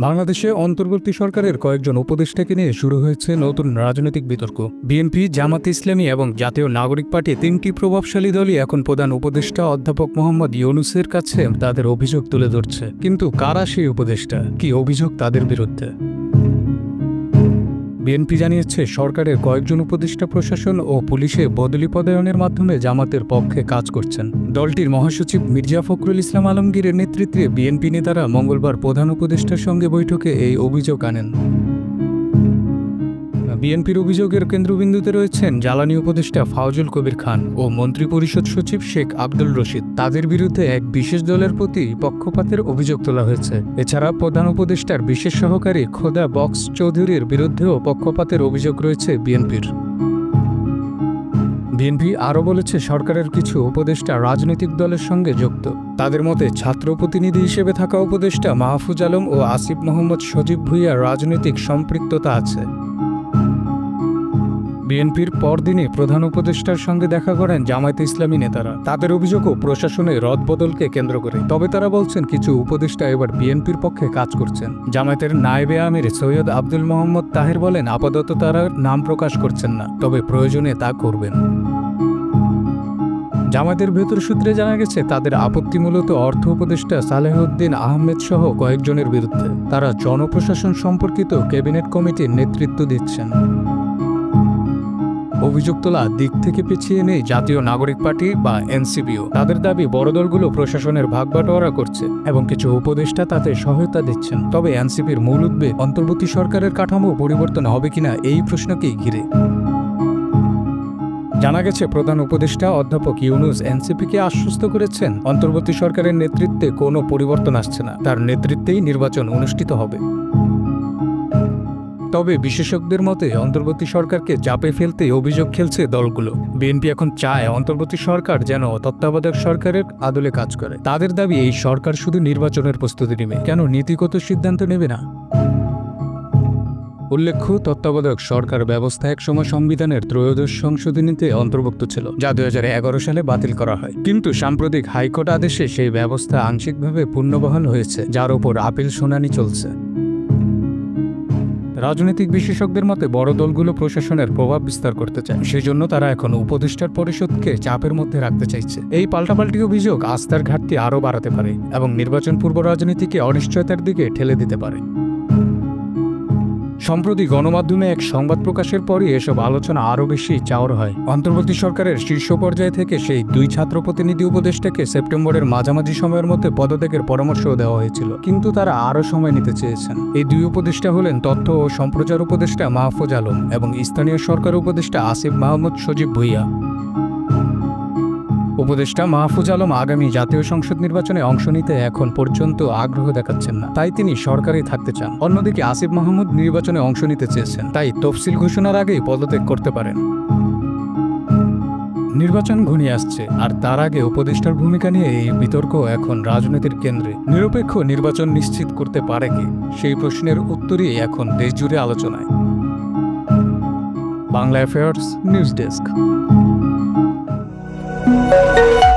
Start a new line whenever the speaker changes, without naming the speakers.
বাংলাদেশে অন্তর্বর্তী সরকারের কয়েকজন উপদেষ্টাকে নিয়ে শুরু হয়েছে নতুন রাজনৈতিক বিতর্ক। বিএনপি, জামাত ইসলামী এবং জাতীয় নাগরিক পার্টি তিনটি প্রভাবশালী দলই এখন প্রধান উপদেষ্টা অধ্যাপক মোহাম্মদ ইউনুসের কাছে তাদের অভিযোগ তুলে ধরছে। কিন্তু কারা সেই উপদেষ্টা? কি অভিযোগ তাদের বিরুদ্ধে? বিএনপি জানিয়েছে, সরকারের কয়েকজন উপদেষ্টা প্রশাসন ও পুলিশে বদলি পদায়নের মাধ্যমে জামাতের পক্ষে কাজ করছেন। দলটির মহাসচিব মির্জা ফখরুল ইসলাম আলমগীরের নেতৃত্বে বিএনপি নেতারা মঙ্গলবার প্রধান উপদেষ্টার সঙ্গে বৈঠকে এই অভিযোগ আনেন। বিএনপির অভিযোগের কেন্দ্রবিন্দুতে রয়েছেন জ্বালানি উপদেষ্টা ফাউজুল কবির খান ও মন্ত্রিপরিষদ সচিব শেখ আব্দুল রশিদ। তাদের বিরুদ্ধে এক বিশেষ দলের প্রতি পক্ষপাতের অভিযোগ তোলা হয়েছে। এছাড়া প্রধান উপদেষ্টার বিশেষ সহকারী খোদা বক্স চৌধুরীর বিরুদ্ধেও পক্ষপাতের অভিযোগ রয়েছে বিএনপির। বিএনপি আরও বলেছে, সরকারের কিছু উপদেষ্টা রাজনৈতিক দলের সঙ্গে যুক্ত। তাদের মতে, ছাত্র প্রতিনিধি হিসেবে থাকা উপদেষ্টা মাহফুজ আলম ও আসিফ মোহাম্মদ সজীব ভুইয়ার রাজনৈতিক সম্পৃক্ততা আছে। বিএনপির পরদিনে প্রধান উপদেষ্টার সঙ্গে দেখা করেন জামায়াতে ইসলামী নেতারা। তাদের অভিযোগও প্রশাসনে রদবদলকে কেন্দ্র করে। তবে তারা বলছেন, কিছু উপদেষ্টা এবার বিএনপির পক্ষে কাজ করছেন। জামায়াতের নায়েবে আমির সৈয়দ আব্দুল মোহাম্মদ তাহের বলেন, আপাতত তারা নাম প্রকাশ করছেন না, তবে প্রয়োজনে তা করবেন। জামায়াতের ভেতর সূত্রে জানা গেছে, তাদের আপত্তি মূলত অর্থ উপদেষ্টা সালেহউদ্দিন আহমেদ সহ কয়েকজনের বিরুদ্ধে। তারা জনপ্রশাসন সম্পর্কিত ক্যাবিনেট কমিটির নেতৃত্ব দিচ্ছেন। অভিযোগ তোলা দিক থেকে পিছিয়ে নেই জাতীয় নাগরিক পার্টি বা এনসিপিও। তাদের দাবি বড় দলগুলো প্রশাসনের ভাগ বাটোয়ারা করছে এবং কিছু উপদেষ্টা তাতে সহায়তা দিচ্ছেন। তবে এনসিপির মূল উদ্বেগ, অন্তর্বর্তী সরকারের কাঠামো পরিবর্তন হবে কিনা এই প্রশ্নকেই ঘিরে। জানা গেছে, প্রধান উপদেষ্টা অধ্যাপক ইউনুস এনসিপিকে আশ্বস্ত করেছেন, অন্তর্বর্তী সরকারের নেতৃত্বে কোনো পরিবর্তন আসছে না। তার নেতৃত্বেই নির্বাচন অনুষ্ঠিত হবে। তবে বিশেষজ্ঞদের মতে অন্তর্বর্তী সরকারকে চাপে ফেলতে অভিযোগ খেলছে দলগুলো। বিএনপি এখন চায় অন্তর্বর্তী সরকার যেন তত্ত্বাবধায়ক সরকারের আদলে কাজ করে। তাদের দাবি এই সরকার শুধু নির্বাচনের প্রস্তুতি নেবে, কেন নীতিগত সিদ্ধান্ত নেবে না? উল্লেখ্য, তত্ত্বাবধায়ক সরকার ব্যবস্থা একসময় সংবিধানের ত্রয়োদশ সংশোধনীতে অন্তর্ভুক্ত ছিল, যা দু হাজার এগারো সালে বাতিল করা হয়। কিন্তু সাম্প্রতিক হাইকোর্ট আদেশে সেই ব্যবস্থা আংশিকভাবে পুনর্বহাল হয়েছে, যার ওপর আপিল শুনানি চলছে। রাজনৈতিক বিশেষজ্ঞদের মতে বড় দলগুলো প্রশাসনের প্রভাব বিস্তার করতে চায়। সেজন্য তারা এখন উপদেষ্টার পরিষদকে চাপের মধ্যে রাখতে চাইছে। এই পাল্টাপাল্টি অভিযোগ আস্থার ঘাটতি আরও বাড়াতে পারে এবং নির্বাচন পূর্ব রাজনীতিকে অনিশ্চয়তার দিকে ঠেলে দিতে পারে। সম্প্রতি গণমাধ্যমে এক সংবাদ প্রকাশের পরই এসব আলোচনা আরও বেশি চাওর হয়। অন্তর্বর্তী সরকারের শীর্ষ পর্যায় থেকে সেই দুই ছাত্র প্রতিনিধি উপদেষ্টাকে সেপ্টেম্বরের মাঝামাঝি সময়ের মধ্যে পদত্যাগের পরামর্শ দেওয়া হয়েছিল, কিন্তু তারা আরও সময় নিতে চেয়েছেন। এই দুই উপদেষ্টা হলেন তথ্য ও সম্প্রচার উপদেষ্টা মাহফুজ আলম এবং স্থানীয় সরকার উপদেষ্টা আসিফ মাহমুদ সজীব ভুইয়া। উপদেষ্টা মাহফুজ আলম আগামী জাতীয় সংসদ নির্বাচনে অংশ নিতে এখন পর্যন্ত আগ্রহ দেখাচ্ছেন না। তাই তিনি সরকারে থাকতে চান। অন্যদিকে আসিফ মাহমুদ নির্বাচনে অংশ নিতে চেয়েছেন। তাই তফসিল ঘোষণার আগেই পদত্যাগ করতে পারেন। নির্বাচন ঘনিয়ে আসছে। আর তার আগে উপদেষ্টার ভূমিকা নিয়ে এই বিতর্ক এখন রাজনীতির কেন্দ্রে। নিরপেক্ষ নির্বাচন নিশ্চিত করতে পারে কি? সেই প্রশ্নের উত্তরই এখন দেশজুড়ে আলোচনায়। Bangla affairs news desk Thank you.